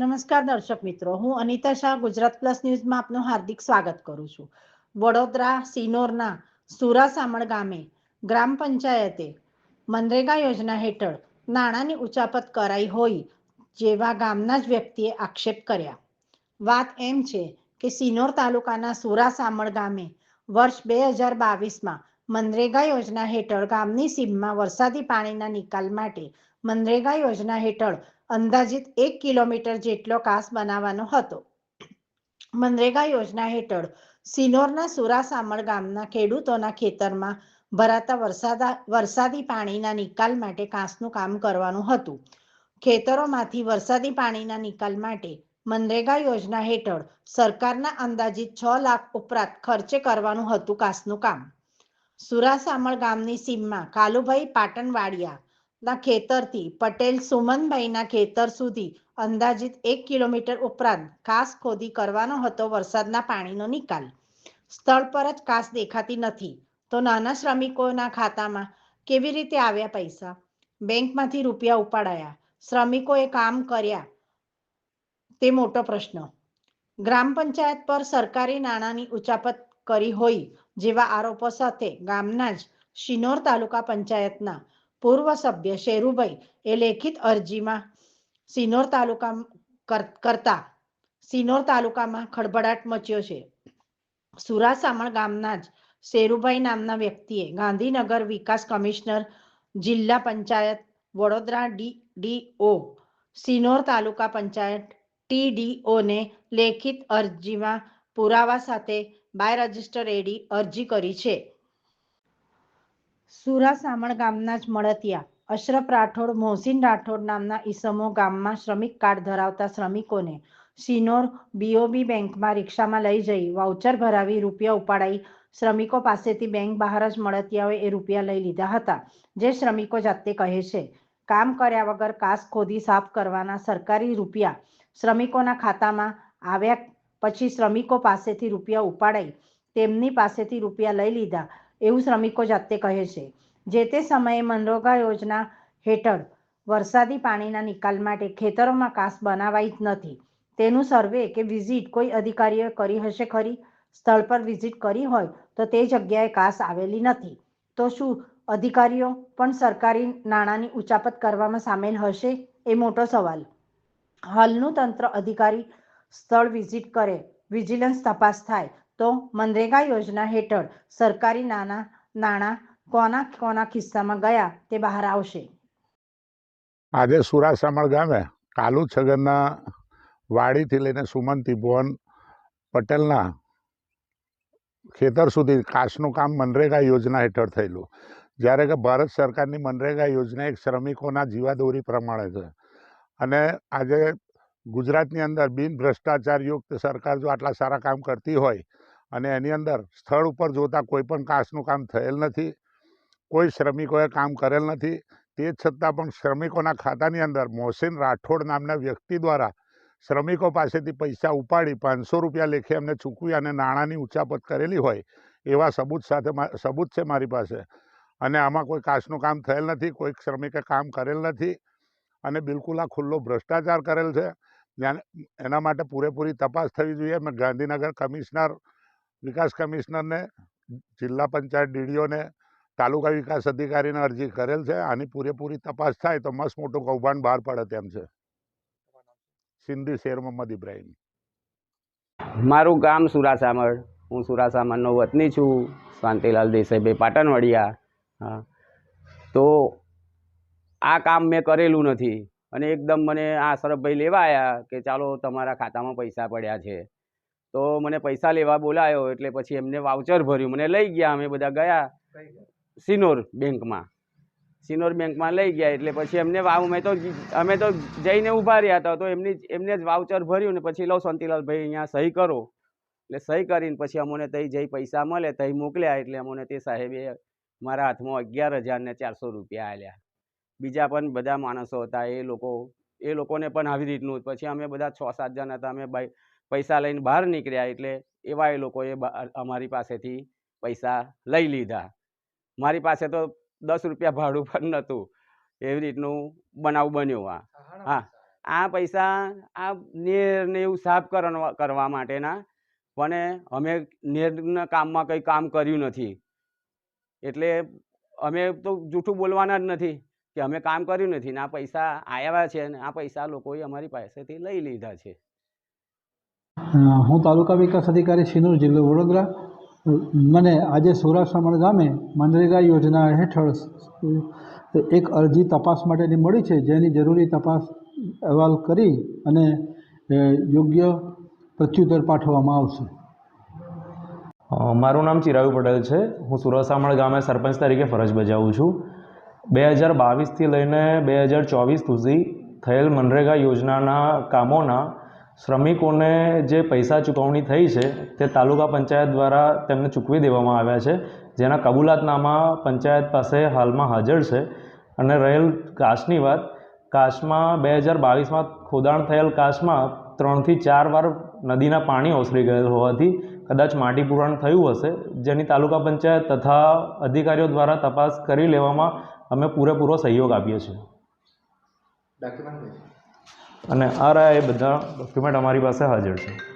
નમસ્કાર દર્શક મિત્રો, હું અનિતા શાહ, ગુજરાત પ્લસ ન્યૂઝમાં આપનું હાર્દિક સ્વાગત કરું છું. વડોદરા, સિનોરના સુરાસામણ ગામે, ગ્રામ પંચાયતે મનરેગા યોજના હેઠળ નાણાંની ઉચાપત કરાઈ હોય જેવા ગામના જ વ્યક્તિએ આક્ષેપ કર્યા. વાત એમ છે કે સિનોર તાલુકાના સુરાસામણ ગામે વર્ષ બે હજાર બાવીસમાં મનરેગા યોજના હેઠળ ગામની સીમમાં વરસાદી પાણીના નિકાલ માટે મનરેગા યોજના હેઠળ અંદાજિત એક કિલોમીટર જેટલો કાસ બનાવવાનો હતો. મનરેગા યોજના હેઠળ સિનોરના સુરાસામળ ગામના ખેડૂતોના ખેતરમાં ભરાતા વરસાદા, વરસાદી પાણીના નિકાલ માટે કાંસનું કામ કરવાનું હતું. ખેતરોમાંથી વરસાદી પાણીના નિકાલ માટે મનરેગા યોજના હેઠળ સરકારના અંદાજિત છ લાખ ઉપરાંત ખર્ચે કરવાનું હતું કાસનું કામ. સુરાસામળ ગામની સીમમાં કાલુભાઈ પાટણવાડિયા ના ખેતરથી, પટેલ સુમનભાઈના ખેતર સુધી અંદાજિત એક કિલોમીટર ઉપરાંત કાસ ખોદી કરવાનો હતો વરસાદના પાણીનો નિકાલ. સ્થળ પર જ કાસ દેખાતી નથી. તો નાના શ્રમિકોના ખાતામાં કેવી રીતે આવ્યા પૈસા? બેંકમાંથી રૂપિયા ઉપાડાયા. શ્રમિકોએ કામ કર્યા? તે મોટો પ્રશ્ન. ગ્રામ પંચાયત પર સરકારી નાણાંની ઉચાપત કરી હોય જેવા આરોપો સાથે ગામના જ શિનોર તાલુકા પંચાયતના પૂર્વ સભ્ય શેરુભાઈ એ લેખિત અરજીમાં સિનોર તાલુકા કરતા સિનોર તાલુકામાં ખળભળાટ મચ્યો છે. સુરાસામણ ગામના જ શેરુભાઈ નામના વ્યક્તિએ ગાંધીનગર વિકાસ કમિશનર, જિલ્લા પંચાયત વડોદરા ડીડીઓ સિનોર તાલુકા પંચાયત ટીડીઓને લેખિત અરજીમાં પુરાવા સાથે બાય રજિસ્ટર એડી અરજી કરી છે. સુરાસામણ ગામના જ મળતિયા. અશરફ રાઠોડ, મોહસિન રાઠોડ નામના ઈસમો ગામમાં શ્રમિક કાર્ડ ધરાવતા શ્રમિકોને સિનોર બીઓબી બેંકમાં રિક્ષામાં લઈ જઈ વાઉચર ભરાવી રૂપિયા ઉપાડાઈ શ્રમિકો પાસેથી બેંક બહાર જ મળતિયાઓએ એ રૂપિયા લઈ લીધા હતા, જે શ્રમિકો જાતે કહે છે. કામ કર્યા વગર કાસ ખોદી સાફ કરવાના સરકારી રૂપિયા શ્રમિકોના ખાતામાં આવ્યા પછી શ્રમિકો પાસેથી રૂપિયા ઉપાડાઈ, તેમની પાસેથી રૂપિયા લઈ લીધા. એવું શ્રમિકો જાતે કહે છે. જે તે સમયે મનરેગા યોજના હેઠળ વરસાદી પાણીના નિકાલ માટે ખેતરોમાં કાસ બનાવાઈ જ નથી. તેનું સર્વે કે વિઝિટ કોઈ અધિકારીએ કરી હશે ખરી? સ્થળ પર વિઝિટ કરી હોય તો તે જગ્યાએ કાસ આવેલી નથી. તો શું અધિકારીઓ પણ સરકારી નાણાંની ઉચાપત કરવામાં સામેલ હશે? એ મોટો સવાલ. હાલનું તંત્ર અધિકારી સ્થળ વિઝિટ કરે, વિજિલન્સ તપાસ થાય તો મનરેગા યોજના હેઠળ સરકારી નાના, નાણાં કોના કોના ખિસ્સામાં ગયા તે બહાર આવશે. આજે સુરાસામળ ગામે કાલુ છગનના વાડીથી લઈને સુમંતી ભુવન પટેલના ખેતર સુધી કાચનું કામ મનરેગા યોજના હેઠળ થયેલું. જ્યારે કે ભારત સરકારની મનરેગા યોજના એક શ્રમિકોના જીવાદોરી પ્રમાણે છે. અને આજે ગુજરાતની અંદર બિન ભ્રષ્ટાચારયુક્ત સરકાર જો આટલા સારા કામ કરતી હોય અને એની અંદર સ્થળ ઉપર જોતા કોઈ પણ કાસનું કામ થયેલ નથી, કોઈ શ્રમિકોએ કામ કરેલ નથી. તે છતાં પણ શ્રમિકોના ખાતાની અંદર મોહસિન રાઠોડ નામના વ્યક્તિ દ્વારા શ્રમિકો પાસેથી પૈસા ઉપાડી પાંચસો રૂપિયા લેખે એમને ચૂકવી અને નાણાંની ઉચાપત કરેલી હોય, એવા સબૂત સાથે સબૂત છે મારી પાસે. અને આમાં કોઈ કાસનું કામ થયેલ નથી કોઈ શ્રમિકે કામ કરેલ નથી અને બિલકુલ આ ખુલ્લો ભ્રષ્ટાચાર કરેલ છે. એના માટે પૂરેપૂરી તપાસ થવી જોઈએ. મેં ગાંધીનગર કમિશનર વિકાસ કમિશનરને, જિલ્લા પંચાયત ડીડીઓને, તાલુકા વિકાસ અધિકારીને અરજી કરેલ છે. આની પૂરેપૂરી તપાસ થાય તો મસ્ત મોટું કૌભાંડ બહાર પડે તેમ છે. સિંધી શેર મોહમ્મદ ઇબ્રાહીમ. મારું ગામ સુરાસામળ હું સુરાસામળનો વતની છું. શાંતિલાલ દેસાઈભાઈ પાટણવડિયા. હા. તો આ કામ મેં કરેલું નથી. અને એકદમ મને આ શરફભાઈ લેવા આવ્યા કે ચાલો તમારા ખાતામાં પૈસા પડ્યા છે. તો મને પૈસા લેવા બોલાયો એટલે પછી એમને વાઉચર ભર્યું. મને લઈ ગયા અમે બધા ગયા સિનોર બેંકમાં. સિનોર બેંકમાં લઈ ગયા એટલે પછી એમને વાવ મેં તો અમે તો જઈને ઊભા રહ્યા હતા તો એમની એમને જ વાઉચર ભર્યું ને પછી લો શાંતિલાલભાઈ અહીંયા સહી કરો. એટલે સહી કરીને પછી અમને તઈ જઈ પૈસા મળે તઈ મોકલ્યા એટલે અમને તે સાહેબે મારા હાથમાં અગિયાર હજાર ને ચારસો રૂપિયા આલ્યા. બીજા પણ બધા માણસો હતા એ લોકો એ લોકોને પણ આવી રીતનું પછી અમે બધા છ સાત જણ હતા અમે પૈસા લઈને બહાર નીકળ્યા એટલે એવા એ લોકોએ અમારી પાસેથી પૈસા લઈ લીધા. મારી પાસે તો દસ રૂપિયા ભાડું પણ નહોતું. એવી રીતનું બનાવ બન્યો આ. હા. આ પૈસા આ નેર ને એવું સાફ કરવા કરવા માટેના પણ અમે નેરના કામમાં કંઈ કામ કર્યું નથી. એટલે અમે તો જૂઠું બોલવાના જ નથી. કે અમે કામ કર્યું નથી ને આ પૈસા આવ્યા છે ને આ પૈસા લોકોએ અમારી પાસેથી લઈ લીધા છે. હું તાલુકા વિકાસ અધિકારી સિનોર જિલ્લો વડોદરા. મને આજે સુરાસમણ ગામે મનરેગા યોજના હેઠળ એક અરજી તપાસ માટેની મળી છે જેની જરૂરી તપાસ અહેવાલ કરી અને યોગ્ય પ્રત્યુત્તર પાઠવવામાં આવશે. મારું નામ ચિરાયુ પટેલ છે. હું સુરસામણ ગામે સરપંચ તરીકે ફરજ બજાવું છું. બે હજાર બાવીસથી લઈને બે હજાર ચોવીસ સુધી થયેલ મનરેગા યોજનાના કામોના શ્રમિકોને જે પૈસા ચૂકવણી થઈ છે તે તાલુકા પંચાયત દ્વારા તેમને ચૂકવી દેવામાં આવ્યા છે. જેના કબૂલાતનામા પંચાયત પાસે હાલમાં હાજર છે. અને રહેલ કાશની વાત કાશમાં બે હજાર બાવીસમાં ખોદાણ થયેલ કાશમાં ત્રણથી ચાર વાર નદીના પાણી ઓસરી ગયેલ હોવાથી કદાચ માટી પુરાણ થયું હશે. જેની તાલુકા પંચાયત તથા અધિકારીઓ દ્વારા તપાસ કરી લેવામાં અમે પૂરેપૂરો સહયોગ આપીએ છીએ. અને આ રહ્યા એ બધા ડોક્યુમેન્ટ અમારી પાસે હાજર છે.